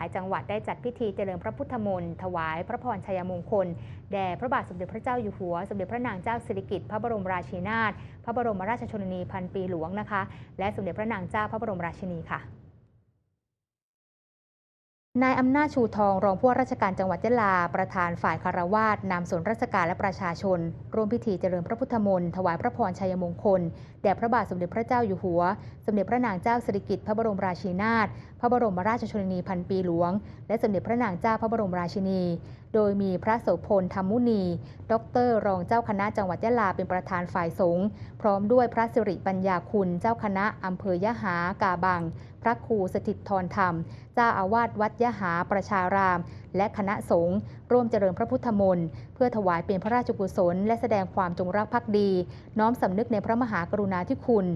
ลายจังหวัดได้จัดพิธีเจริญพระพุทธมนต์ถวายพระพรชัยมงคล แด่พระบาทสมเด็จพระเจ้าอยู่หัว สมเด็จพระนางเจ้าสิริกิติ์พระบรมราชินีนาถพระบรมราชชนนีพันปีหลวงนะคะ และสมเด็จพระนางเจ้าพระบรมราชินีค่ะ นายอำนาจชูทองรองผู้ว่าราชการจังหวัดยะลา ประธานฝ่ายคารวาสนำส่วนราชการและประชาชน ร่วมพิธีเจริญพระพุทธมนต์ถวายพระพรชัยมงคล แด่พระบาทสมเด็จพระเจ้าอยู่หัว สมเด็จพระนางเจ้าสิริกิติ์พระบรมราชินีนาถพระบรมราชชนนีพันปีหลวง และสมเด็จพระนางเจ้าพระบรมราชินี โดยมีพระโสพลธรรมุนี ดร รองเจ้าคณะจังหวัดยะลาเป็นประธานฝ่ายสงฆ์พร้อมด้วยพระสิริปัญญาคุณเจ้าคณะอำเภอยะหากาบัง พระครูสถิตธรธรรม เจ้าอาวาสวัดยหาประชารามและคณะสงฆ์ร่วมเจริญพระพุทธมนต์เพื่อถวายเป็นพระราชกุศล และแสดงความจงรักภักดี น้อมสำนึกในพระมหากรุณาธิคุณ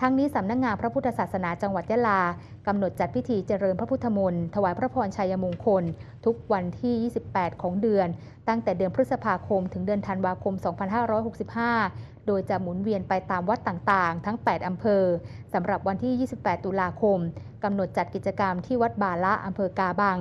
ทั้งนี้สำนักงานพระพุทธศาสนาจังหวัดยะลากำหนดจัดพิธีเจริญพระพุทธมนต์ถวายพระพรชัยมงคล ทุกวันที่ 28 ของเดือน ตั้งแต่เดือนพฤษภาคม ถึงเดือนธันวาคม 2565โดยจะหมุนเวียนไปตามวัดต่างๆ ทั้ง 8 อำเภอ สำหรับวันที่ 28 ตุลาคม กำหนดจัดกิจกรรมที่วัดบาละอำเภอกาบัง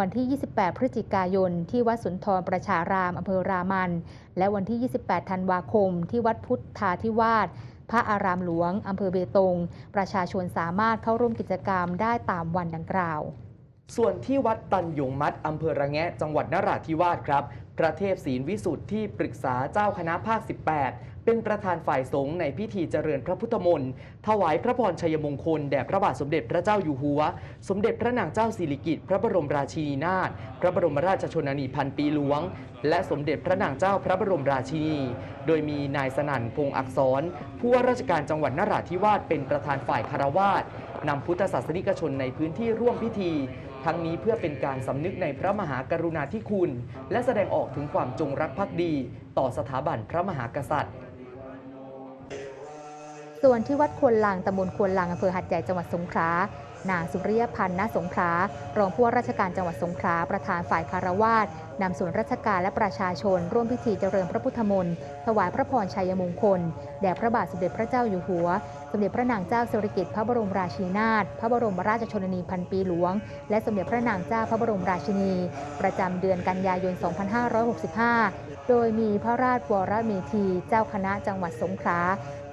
วันที่ 28 พฤศจิกายน ที่วัดสุนทรประชารามอำเภอรามัน และวันที่ 28 ธันวาคม ที่วัดพุทธาธิวาสพระอารามหลวงอำเภอเบตง ประชาชนสามารถเข้าร่วมกิจกรรมได้ตามวันดังกล่าวส่วนที่วัดตันยงมัดอำเภอระแงะจังหวัดนราธิวาสครับ พระเทพศีลวิสุทธิ์ที่ปรึกษาเจ้าคณะภาค 18 เป็นประธานฝ่ายสงฆ์ในพิธีเจริญพระพุทธมนต์ถวายพระพรชัยมงคลแด่พระบาทสมเด็จพระเจ้าอยู่หัว สมเด็จพระนางเจ้าสิริกิติ์พระบรมราชินีนาถพระบรมราชชนนีพันปีหลวง และสมเด็จพระนางเจ้าพระบรมราชินี โดยมีนายสนั่นพงษ์อักษร ผู้ว่าราชการจังหวัดนราธิวาสเป็นประธานฝ่ายคารวาส นำพุทธศาสนิกชนในพื้นที่ร่วมพิธี ทั้งนี้เพื่อเป็นการสำนึกในพระมหากรุณาธิคุณ และแสดงออกถึงความจงรักภักดี ต่อสถาบันพระมหากษัตริย์ ส่วนที่วัดควนลังตำบลควนลังอำเภอหัดใหญ่จังหวัดสงขลา นางสุริยพันธ์ณสงขลารองผู้ว่าราชการจังหวัดสงขลาประธานฝ่ายคารวาสนำส่วนราชการและประชาชน ร่วมพิธีเจริญพระพุทธมนต์ถวายพระพรชัยมงคล แด่พระบาทสมเด็จพระเจ้าอยู่หัว สมเด็จพระนางเจ้าสิริกิติ์พระบรมราชินีนาถพระบรมราชชนนีพันปีหลวง และสมเด็จพระนางเจ้าพระบรมราชินี ประจำเดือนกันยายน 2565 โดยมีพระราชวรเมธีเจ้าคณะจังหวัดสงขลา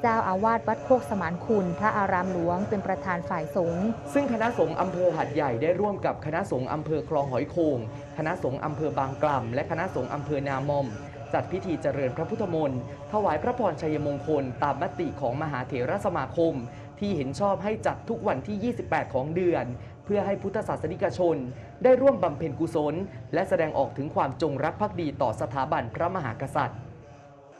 เจ้าอาวาสวัดโคกสมานคุณ พระอารามหลวงเป็นประธานฝ่ายสงฆ์ซึ่งคณะสงฆ์อำเภอหัดใหญ่ได้ร่วมกับคณะสงฆ์อำเภอคลองหอยโขงคณะสงฆ์อำเภอบางกล่ำและคณะสงฆ์อำเภอนามอม จัดพิธีเจริญพระพุทธมนต์ถวายพระพรชัยมงคล ตามมติของมหาเถรสมาคม ที่เห็นชอบให้จัดทุกวันที่ 28 ของเดือนเพื่อให้พุทธศาสนิกชน ได้ร่วมบำเพ็ญกุศล และแสดงออกถึงความจงรักภักดีต่อสถาบันพระมหากษัตริย์